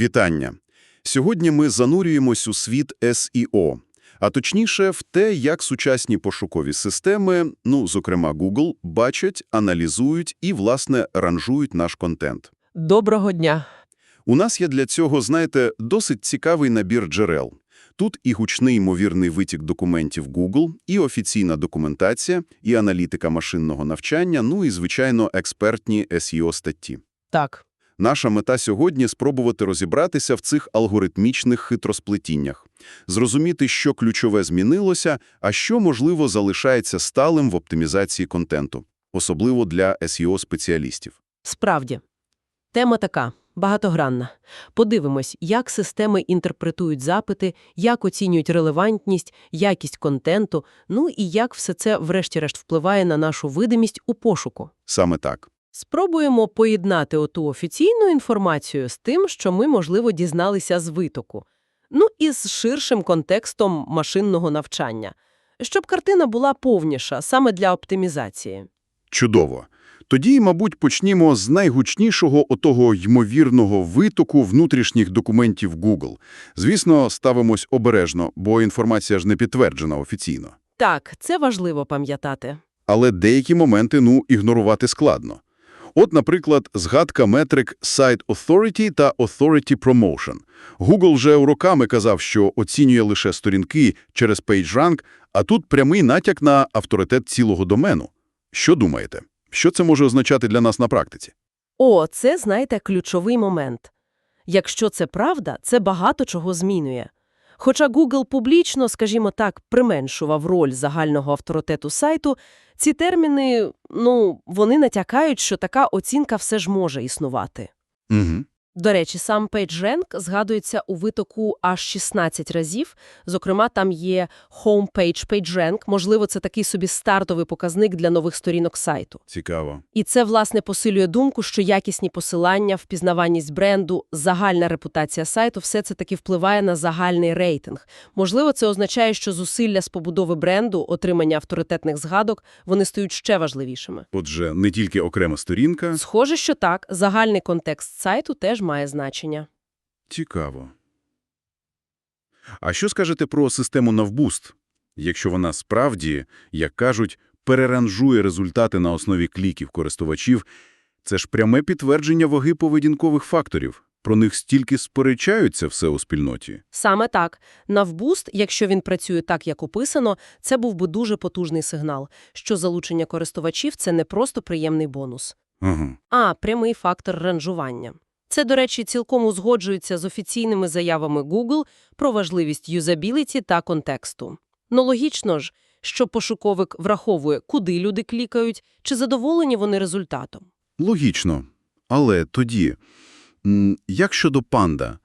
Вітання! Сьогодні ми занурюємось у світ SEO, а точніше в те, як сучасні пошукові системи, ну, зокрема Google, бачать, аналізують і, власне, ранжують наш контент. Доброго дня. У нас є для цього, знаєте, досить цікавий набір джерел. Тут і гучний ймовірний витік документів Google, і офіційна документація, і аналітика машинного навчання, ну і, звичайно, експертні SEO-статті. Так, Наша мета сьогодні – спробувати розібратися в цих алгоритмічних хитросплетіннях, зрозуміти, що ключове змінилося, а що, можливо, залишається сталим в оптимізації контенту, особливо для SEO-спеціалістів. справді. Тема така, багатогранна. Подивимось, як системи інтерпретують запити, як оцінюють релевантність, якість контенту, ну і як все це врешті-решт впливає на нашу видимість у пошуку. Саме так. Спробуємо поєднати оту офіційну інформацію з тим, що ми, можливо, дізналися з витоку. Ну і з ширшим контекстом машинного навчання. Щоб картина була повніша саме для оптимізації. Чудово. Тоді, мабуть, почнімо з найгучнішого отого ймовірного витоку внутрішніх документів Google. Звісно, ставимось обережно, бо інформація ж не підтверджена офіційно. Так, це важливо пам'ятати. Але деякі моменти, ну, ігнорувати складно. От, наприклад, згадка метрик Site Authority та Authority Promotion. Google вже роками казав, що оцінює лише сторінки через PageRank, а тут прямий натяк на авторитет цілого домену. Що думаєте? Що це може означати для нас на практиці? О, це, знаєте, ключовий момент. Якщо це правда, це багато чого змінює. Хоча Google публічно, скажімо так, применшував роль загального авторитету сайту, ці терміни, ну, вони натякають, що така оцінка все ж може існувати. Угу. До речі, сам PageRank згадується у витоку аж 16 разів. Зокрема, там є homepage PageRank, можливо, це такий собі стартовий показник для нових сторінок сайту. Цікаво. І це, власне, посилює думку, що якісні посилання, впізнаваність бренду, загальна репутація сайту – все це таки впливає на загальний рейтинг. Можливо, це означає, що зусилля з побудови бренду, отримання авторитетних згадок, вони стають ще важливішими. Отже, не тільки окрема сторінка. Схоже, що так, загальний контекст сайту теж має значення. Цікаво. А що скажете про систему Навбуст? Якщо вона справді, як кажуть, переранжує результати на основі кліків користувачів, це ж пряме підтвердження ваги поведінкових факторів. Про них стільки сперечаються все у спільноті. Саме так. Навбуст, якщо він працює так, як описано, це був би дуже потужний сигнал, що залучення користувачів – це не просто приємний бонус, Ага. а прямий фактор ранжування. Це, до речі, цілком узгоджується з офіційними заявами Google про важливість юзабіліті та контексту. Ну, логічно ж, що пошуковик враховує, куди люди клікають, чи задоволені вони результатом. Логічно. Але тоді, як щодо панда?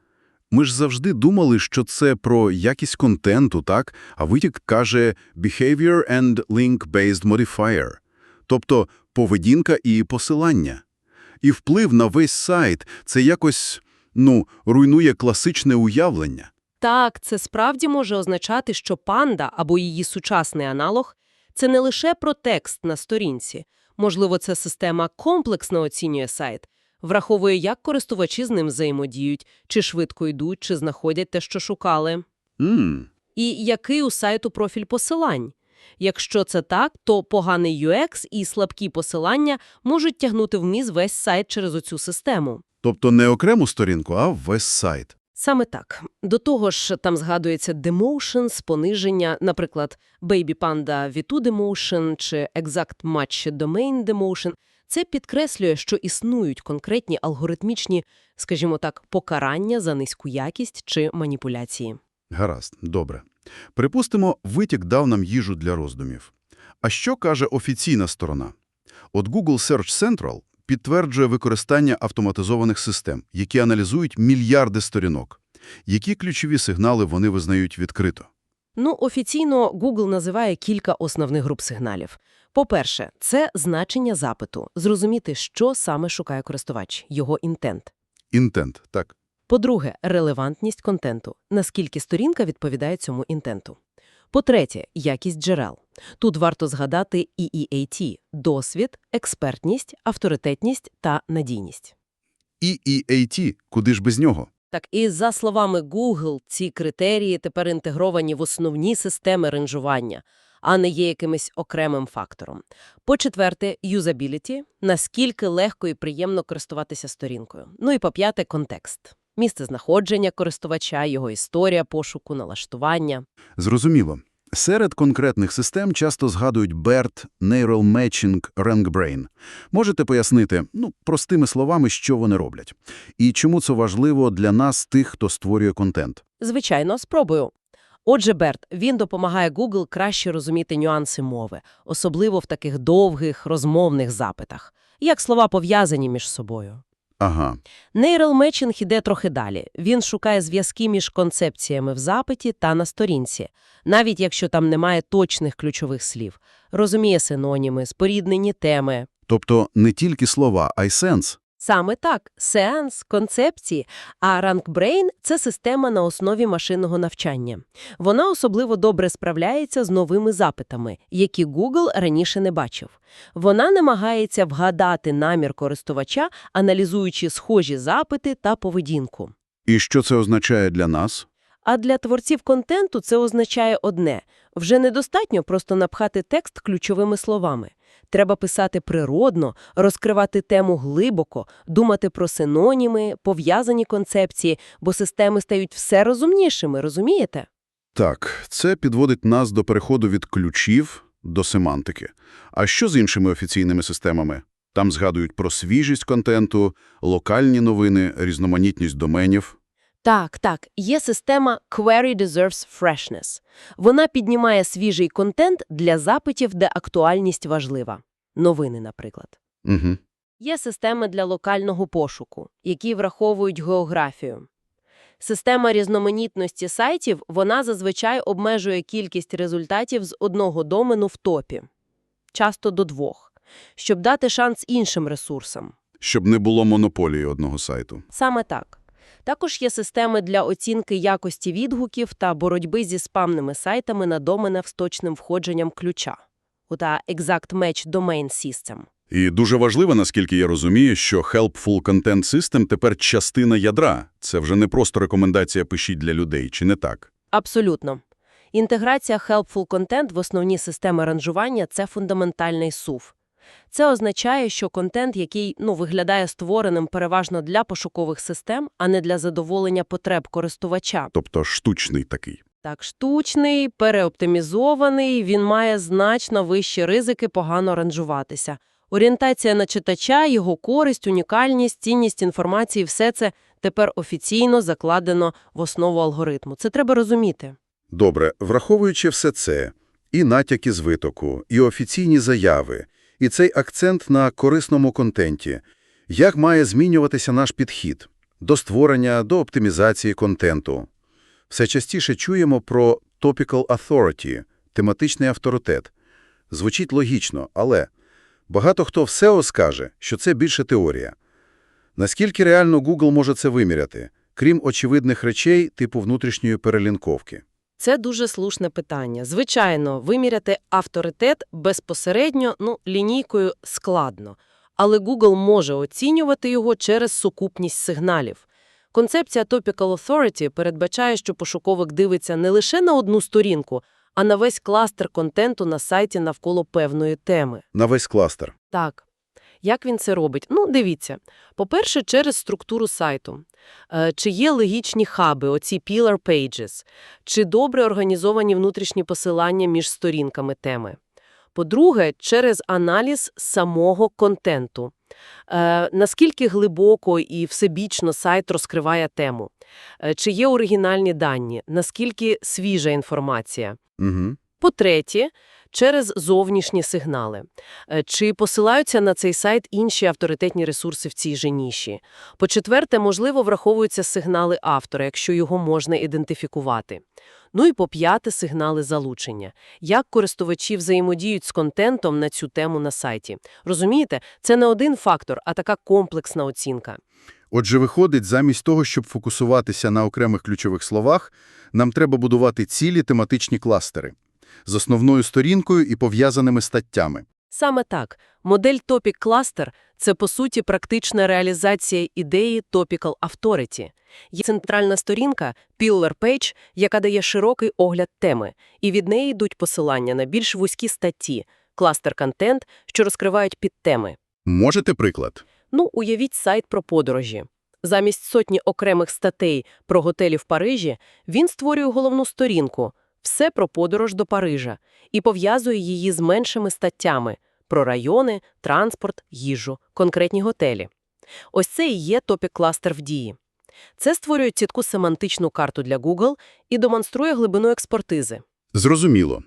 Ми ж завжди думали, що це про якість контенту, так? А витік каже «behavior and link-based modifier», тобто поведінка і посилання. І вплив на весь сайт – це якось, ну, руйнує класичне уявлення. Так, це справді може означати, що панда або її сучасний аналог – це не лише про текст на сторінці. Можливо, ця система комплексно оцінює сайт, враховує, як користувачі з ним взаємодіють, чи швидко йдуть, чи знаходять те, що шукали. М, І який у сайту профіль посилань? Якщо це так, то поганий UX і слабкі посилання можуть тягнути вниз весь сайт через оцю систему. Тобто не окрему сторінку, а весь сайт. Саме так. До того ж, там згадується demotions, пониження, наприклад, Baby Panda V2 demotion чи Exact Match Domain demotion. Це підкреслює, що існують конкретні алгоритмічні, скажімо так, покарання за низьку якість чи маніпуляції. Гаразд, добре. Припустимо, витік дав нам їжу для роздумів. А що каже офіційна сторона? От Google Search Central підтверджує використання автоматизованих систем, які аналізують мільярди сторінок. Які ключові сигнали вони визнають відкрито? Ну, офіційно Google називає кілька основних груп сигналів. По-перше, це значення запиту, зрозуміти, що саме шукає користувач, його інтент. Інтент, так. По-друге, релевантність контенту, наскільки сторінка відповідає цьому інтенту. По-третє, якість джерел. Тут варто згадати EEAT – досвід, експертність, авторитетність та надійність. І EAT, куди ж без нього? Так і за словами Google, ці критерії тепер інтегровані в основні системи ранжування, а не є якимось окремим фактором. По-четверте, юзабіліті – наскільки легко і приємно користуватися сторінкою. Ну і по-п'яте, контекст. Місце знаходження користувача, його історія пошуку, налаштування. Зрозуміло. Серед конкретних систем часто згадують BERT, Neural Matching, RankBrain. Можете пояснити, ну, простими словами, що вони роблять? І чому це важливо для нас, тих, хто створює контент? Звичайно, спробую. Отже, Берт, він допомагає Google краще розуміти нюанси мови, особливо в таких довгих, розмовних запитах, як слова пов'язані між собою. Ага, Мечінг іде трохи далі. Він шукає зв'язки між концепціями в запиті та на сторінці, навіть якщо там немає точних ключових слів. Розуміє синоніми, споріднені теми. тобто не тільки слова, а й сенс. Саме так, сеанс, концепції, а RankBrain – це система на основі машинного навчання. Вона особливо добре справляється з новими запитами, які Google раніше не бачив. Вона намагається вгадати намір користувача, аналізуючи схожі запити та поведінку. І що це означає для нас? А для творців контенту це означає одне – вже недостатньо просто напхати текст ключовими словами. Треба писати природно, розкривати тему глибоко, думати про синоніми, пов'язані концепції, бо системи стають все розумнішими, розумієте? Так, це підводить нас до переходу від ключів до семантики. А що з іншими офіційними системами? Там згадують про свіжість контенту, локальні новини, різноманітність доменів. Так, так, є система Query Deserves Freshness. Вона піднімає свіжий контент для запитів, де актуальність важлива. Новини, наприклад. Угу. Є системи для локального пошуку, які враховують географію. Система різноманітності сайтів, вона зазвичай обмежує кількість результатів з одного домену в топі, часто до двох, щоб дати шанс іншим ресурсам. Щоб не було монополії одного сайту. Саме так. Також є системи для оцінки якості відгуків та боротьби зі спамними сайтами на доменах з точним входженням ключа. Ота Exact Match Domain System. І дуже важливо, наскільки я розумію, що Helpful Content System тепер частина ядра. Це вже не просто рекомендація «пишіть для людей», чи не так? Абсолютно. Інтеграція Helpful Content в основні системи ранжування – це фундаментальний сув. Це означає, що контент, який ну, виглядає створеним переважно для пошукових систем, а не для задоволення потреб користувача. Тобто штучний такий. Так, штучний, переоптимізований, він має значно вищі ризики погано ранжуватися. Орієнтація на читача, його користь, унікальність, цінність інформації – все це тепер офіційно закладено в основу алгоритму. Це треба розуміти. Добре, враховуючи все це, і натяки з витоку, і офіційні заяви, і цей акцент на корисному контенті, як має змінюватися наш підхід до створення, до оптимізації контенту? Все частіше чуємо про topical authority, тематичний авторитет. Звучить логічно, але багато хто все скаже, що це більше теорія. Наскільки реально Google може це виміряти, крім очевидних речей типу внутрішньої перелінковки? Це дуже слушне питання. Звичайно, виміряти авторитет безпосередньо, ну, лінійкою складно. Але Google може оцінювати його через сукупність сигналів. Концепція Topical Authority передбачає, що пошуковик дивиться не лише на одну сторінку, а на весь кластер контенту на сайті навколо певної теми. На весь кластер. Так. Як він це робить? Ну, дивіться. По-перше, через структуру сайту. Е, Чи є логічні хаби, оці pillar pages? Чи добре організовані внутрішні посилання між сторінками теми? По-друге, через аналіз самого контенту. Е, Наскільки глибоко і всебічно сайт розкриває тему? Е, Чи є оригінальні дані? Наскільки свіжа інформація? Угу. По-третє, через зовнішні сигнали. Е, Чи посилаються на цей сайт інші авторитетні ресурси в цій же ніші? По-четверте, можливо, враховуються сигнали автора, якщо його можна ідентифікувати. Ну і по-п'яте, сигнали залучення. Як користувачі взаємодіють з контентом на цю тему на сайті. Розумієте, це не один фактор, а така комплексна оцінка. Отже, виходить, замість того, щоб фокусуватися на окремих ключових словах, нам треба будувати цілі тематичні кластери з основною сторінкою і пов'язаними статтями. Саме так. Модель Topic Cluster Це, по суті, практична реалізація ідеї Topical Authority. Є центральна сторінка Pillar Page, яка дає широкий огляд теми, і від неї йдуть посилання на більш вузькі статті, кластер-контент, що розкривають підтеми. Можете приклад? Ну, уявіть сайт про подорожі. Замість сотні окремих статей про готелі в Парижі він створює головну сторінку «Все про подорож до Парижа» і пов'язує її з меншими статтями про райони, транспорт, їжу, конкретні готелі. Ось це і є топік-кластер в дії. Це створює цітку семантичну карту для Google і демонструє глибину експертизи. Зрозуміло.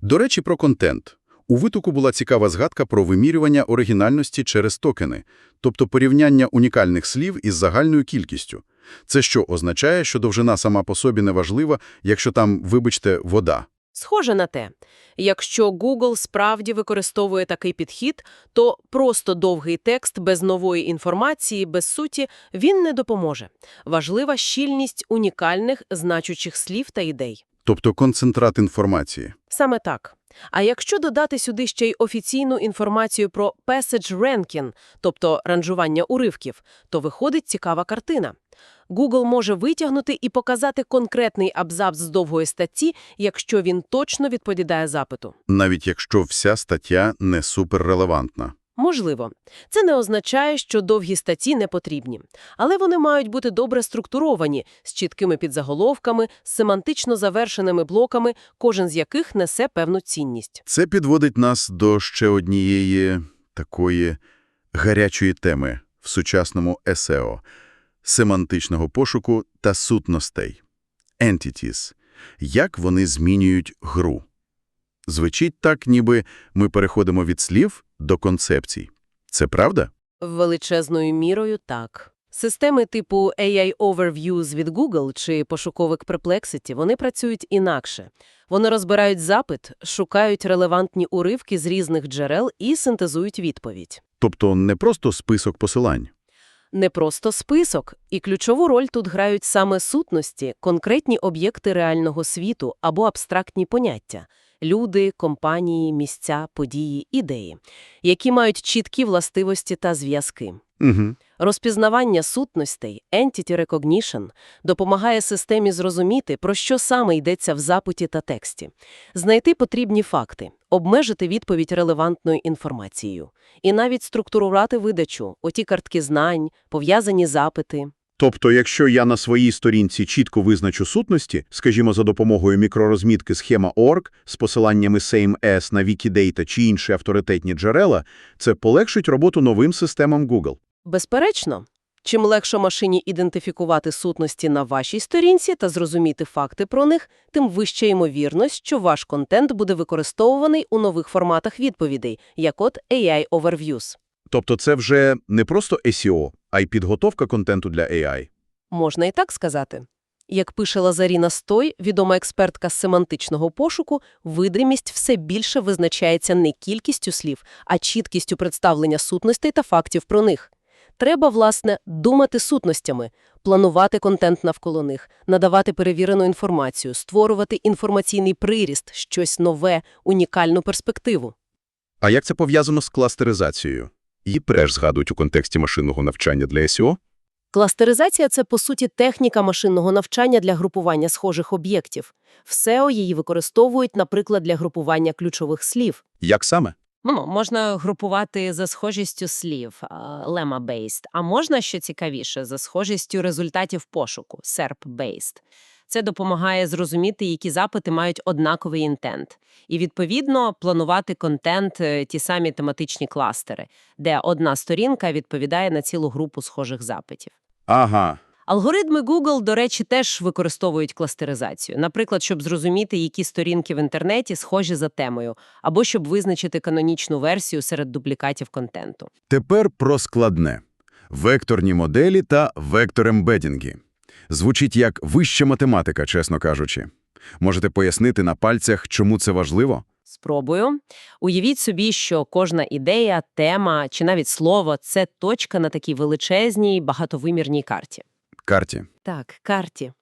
До речі, про контент. У витоку була цікава згадка про вимірювання оригінальності через токени, тобто порівняння унікальних слів із загальною кількістю. Це що означає, що довжина сама по собі не важлива, якщо там, вибачте, вода. Схоже на те. Якщо Google справді використовує такий підхід, то просто довгий текст без нової інформації, без суті, він не допоможе. Важлива щільність унікальних значучих слів та ідей. Тобто концентрат інформації. Саме так. А якщо додати сюди ще й офіційну інформацію про passage ranking, тобто ранжування уривків, то виходить цікава картина. Google може витягнути і показати конкретний абзац з довгої статті, якщо він точно відповідає запиту. Навіть якщо вся стаття не суперрелевантна. Можливо. Це не означає, що довгі статті не потрібні. Але вони мають бути добре структуровані, з чіткими підзаголовками, з семантично завершеними блоками, кожен з яких несе певну цінність. Це підводить нас до ще однієї такої гарячої теми в сучасному SEO – семантичного пошуку та сутностей. Entities. Як вони змінюють гру? Звучить так, ніби ми переходимо від слів до концепцій. Це правда? Величезною мірою – так. Системи типу AI Overviews від Google чи пошуковик Perplexity, вони працюють інакше. Вони розбирають запит, шукають релевантні уривки з різних джерел і синтезують відповідь. Тобто не просто список посилань. Не просто список, і ключову роль тут грають саме сутності, конкретні об'єкти реального світу або абстрактні поняття – люди, компанії, місця, події, ідеї, які мають чіткі властивості та зв'язки. Угу. Розпізнавання сутностей, entity recognition, допомагає системі зрозуміти, про що саме йдеться в запиті та тексті, знайти потрібні факти, обмежити відповідь релевантною інформацією, і навіть структурувати видачу, оті картки знань, пов'язані запити. Тобто, якщо я на своїй сторінці чітко визначу сутності, скажімо, за допомогою мікророзмітки схема .org з посиланнями SameS на Wikidata чи інші авторитетні джерела, це полегшить роботу новим системам Google. Безперечно, чим легше машині ідентифікувати сутності на вашій сторінці та зрозуміти факти про них, тим вища ймовірність, що ваш контент буде використовуваний у нових форматах відповідей, як от AI Overviews. Тобто це вже не просто SEO, а й підготовка контенту для AI. Можна і так сказати. Як пише Лазаріна Стой, відома експертка з семантичного пошуку, видимість все більше визначається не кількістю слів, а чіткістю представлення сутностей та фактів про них. Треба, власне, думати сутностями, планувати контент навколо них, надавати перевірену інформацію, створювати інформаційний приріст, щось нове, унікальну перспективу. А як це пов'язано з кластеризацією? Її теж згадують у контексті машинного навчання для SEO? Кластеризація – це, по суті, техніка машинного навчання для групування схожих об'єктів. В SEO її використовують, наприклад, для групування ключових слів. Як саме? Ну, можна групувати за схожістю слів lemma-based, а можна, що цікавіше, за схожістю результатів пошуку SERP-based. Це допомагає зрозуміти, які запити мають однаковий інтент. І, відповідно, планувати контент, е, ті самі тематичні кластери, де одна сторінка відповідає на цілу групу схожих запитів. Ага. Алгоритми Google, до речі, теж використовують кластеризацію. Наприклад, щоб зрозуміти, які сторінки в інтернеті схожі за темою, або щоб визначити канонічну версію серед дублікатів контенту. Тепер про складне. Векторні моделі та вектор-ембедінги. Звучить як вища математика, чесно кажучи. Можете пояснити на пальцях, чому це важливо? Спробую. Уявіть собі, що кожна ідея, тема чи навіть слово – це точка на такій величезній багатовимірній карті. Карті. Так, карті.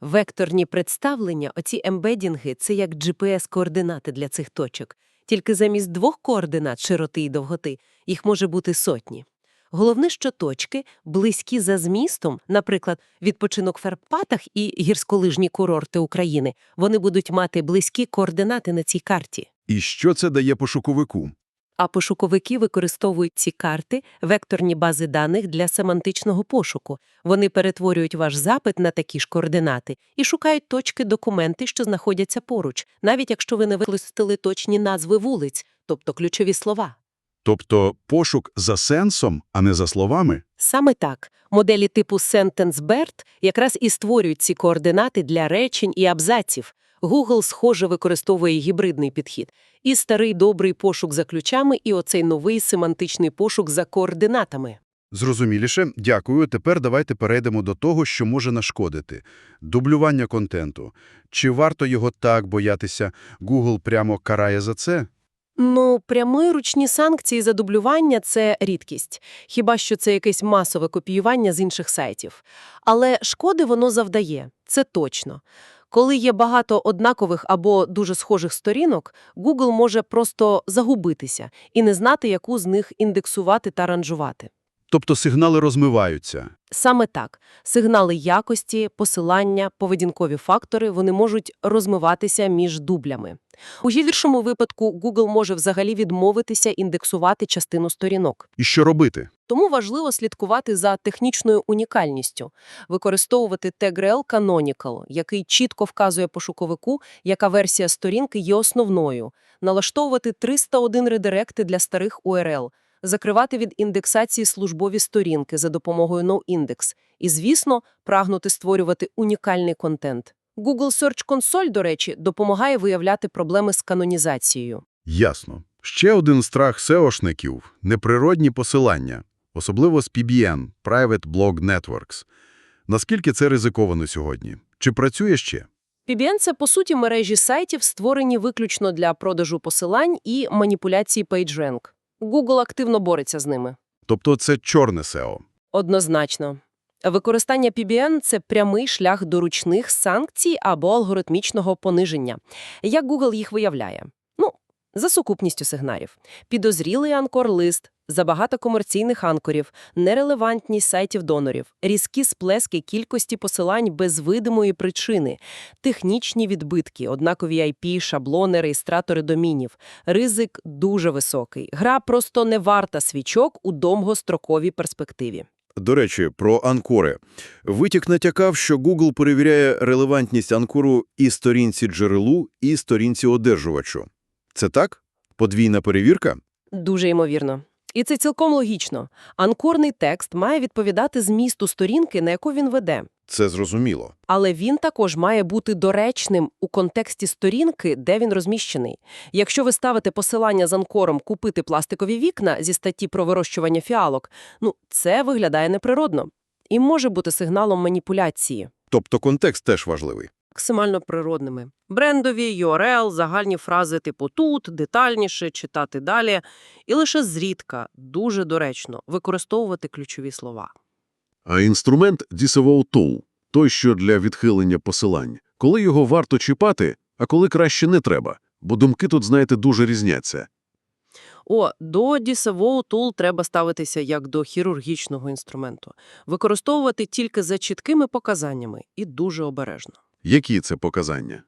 Векторні представлення, оці ембедінги – це як GPS-координати для цих точок. Тільки замість двох координат – широти і довготи Їх може бути сотні. Головне, що точки близькі за змістом, наприклад, відпочинок в Карпатах і гірськолижні курорти України, вони будуть мати близькі координати на цій карті. І що це дає пошуковику? А пошуковики використовують ці карти, векторні бази даних для семантичного пошуку. Вони перетворюють ваш запит на такі ж координати і шукають точки документи, що знаходяться поруч, навіть якщо ви не використали точні назви вулиць, тобто ключові слова. Тобто пошук за сенсом, а не за словами? Саме так. Моделі типу SentenceBERT якраз і створюють ці координати для речень і абзаців. Google, схоже, використовує гібридний підхід. І старий добрий пошук за ключами, і оцей новий семантичний пошук за координатами. Зрозуміліше, дякую. Тепер давайте перейдемо до того, що може нашкодити. Дублювання контенту. Чи варто його так боятися? Google прямо карає за це? Ну, прямі ручні санкції за дублювання – це рідкість. Хіба що це якесь масове копіювання з інших сайтів. Але шкоди воно завдає, це точно. Коли є багато однакових або дуже схожих сторінок, Google може просто загубитися і не знати, яку з них індексувати та ранжувати. Тобто сигнали розмиваються. Саме так. Сигнали якості, посилання, поведінкові фактори – вони можуть розмиватися між дублями. У гіршому випадку Google може взагалі відмовитися індексувати частину сторінок. І що робити? Тому важливо слідкувати за технічною унікальністю, використовувати TagRel Canonical, який чітко вказує пошуковику, яка версія сторінки є основною, налаштовувати 301 редиректи для старих URL, закривати від індексації службові сторінки за допомогою NoIndex і, звісно, прагнути створювати унікальний контент. Google Search Console, до речі, допомагає виявляти проблеми з канонізацією. Ясно. Ще один страх SEOшників – неприродні посилання, особливо з PBN – Private Blog Networks. Наскільки це ризиковано сьогодні? Чи працює ще? PBN – це, по суті, мережі сайтів, створені виключно для продажу посилань і маніпуляції PageRank. Google активно бореться з ними. Тобто це чорне SEO. Однозначно. Використання PBN – це прямий шлях до ручних санкцій або алгоритмічного пониження. Як Google їх виявляє? Ну, за сукупністю сигналів. Підозрілий анкор-лист, забагато комерційних анкорів, нерелевантність сайтів-донорів, різкі сплески кількості посилань без видимої причини, технічні відбитки, однакові IP, шаблони, реєстратори домінів. Ризик дуже високий. Гра просто не варта свічок у довгостроковій перспективі. До речі, про анкори. Витік натякав, що Google перевіряє релевантність анкору і сторінці джерелу, і сторінці одержувачу. Це так? Подвійна перевірка? Дуже ймовірно. І це цілком логічно. Анкорний текст має відповідати змісту сторінки, на яку він веде. Це зрозуміло. Але він також має бути доречним у контексті сторінки, де він розміщений. Якщо ви ставите посилання з анкором «Купити пластикові вікна» зі статті про вирощування фіалок, ну, це виглядає неприродно. І може бути сигналом маніпуляції. Тобто контекст теж важливий. Максимально природними. Брендові, URL, загальні фрази типу «тут», детальніше, читати далі. І лише зрідка, дуже доречно, використовувати ключові слова. А інструмент Disavow Tool – той, що для відхилення посилань. Коли його варто чіпати, а коли краще не треба. Бо думки тут, знаєте, дуже різняться. О, до Disavow Tool треба ставитися як до хірургічного інструменту. Використовувати тільки за чіткими показаннями і дуже обережно. Які це показання?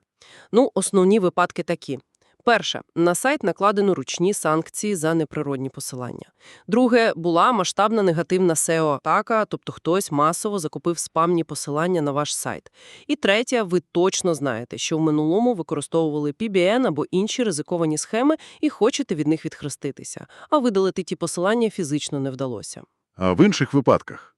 Ну, основні випадки такі. Перше, на сайт накладено ручні санкції за неприродні посилання. Друге, була масштабна негативна SEO-атака, тобто хтось масово закупив спамні посилання на ваш сайт. І третє, ви точно знаєте, що в минулому використовували PBN або інші ризиковані схеми і хочете від них відхреститися, а видалити ті посилання фізично не вдалося. А в інших випадках?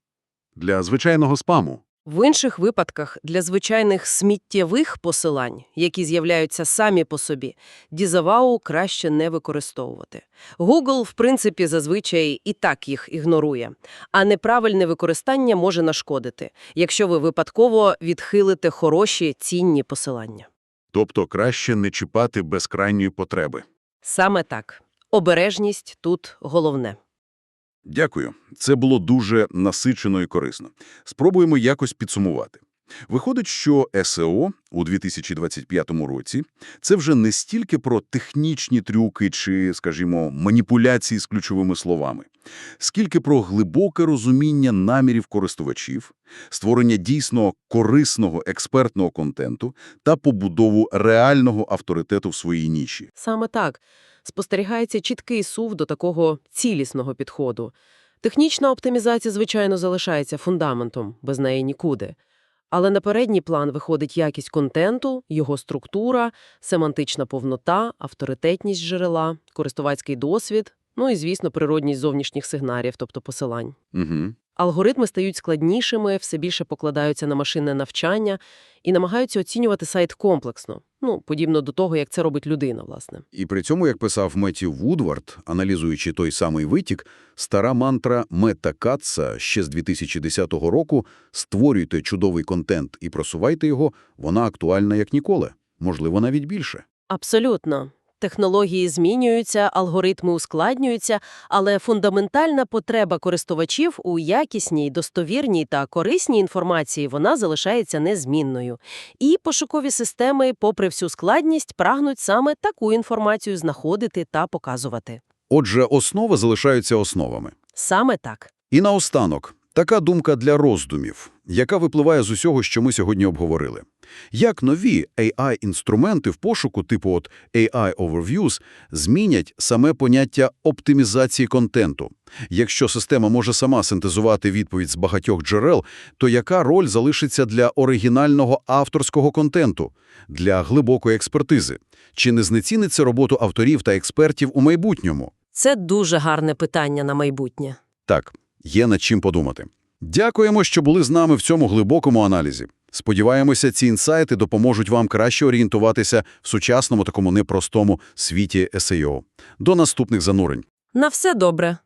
Для звичайного спаму. В інших випадках для звичайних сміттєвих посилань, які з'являються самі по собі, дізавау краще не використовувати. Google, в принципі, зазвичай і так їх ігнорує, а неправильне використання може нашкодити, якщо ви випадково відхилите хороші, цінні посилання. Тобто краще не чіпати без крайньої потреби. Саме так. Обережність тут головне. Дякую. Це було дуже насичено і корисно. Спробуємо якось підсумувати. Виходить, що СЕО у 2025 році – це вже не стільки про технічні трюки чи, скажімо, маніпуляції з ключовими словами, скільки про глибоке розуміння намірів користувачів, створення дійсно корисного експертного контенту та побудову реального авторитету в своїй ніші. Саме так. Спостерігається чіткий сув до такого цілісного підходу. Технічна оптимізація, звичайно, залишається фундаментом, без неї нікуди. Але на передній план виходить якість контенту, його структура, семантична повнота, авторитетність джерела, користувацький досвід, ну і, звісно, природність зовнішніх сигналів, тобто посилань. Угу. Алгоритми стають складнішими, все більше покладаються на машинне навчання і намагаються оцінювати сайт комплексно, ну, подібно до того, як це робить людина, власне. І при цьому, як писав Меті Вудвард, аналізуючи той самий витік, стара мантра Мета Катса ще з 2010 року «Створюйте чудовий контент і просувайте його» вона актуальна як ніколи, можливо, навіть більше. Абсолютно. Технології змінюються, алгоритми ускладнюються, але фундаментальна потреба користувачів у якісній, достовірній та корисній інформації вона залишається незмінною. І пошукові системи, попри всю складність, прагнуть саме таку інформацію знаходити та показувати. Отже, основи залишаються основами. Саме так. І наостанок, така думка для роздумів, яка випливає з усього, що ми сьогодні обговорили. Як нові AI-інструменти в пошуку типу от AI Overviews змінять саме поняття оптимізації контенту? Якщо система може сама синтезувати відповідь з багатьох джерел, то яка роль залишиться для оригінального авторського контенту, для глибокої експертизи? Чи не знеціниться роботу авторів та експертів у майбутньому? Це дуже гарне питання на майбутнє. Так, є над чим подумати. Дякуємо, що були з нами в цьому глибокому аналізі. Сподіваємося, ці інсайти допоможуть вам краще орієнтуватися в сучасному такому непростому світі SEO. До наступних занурень. На все добре.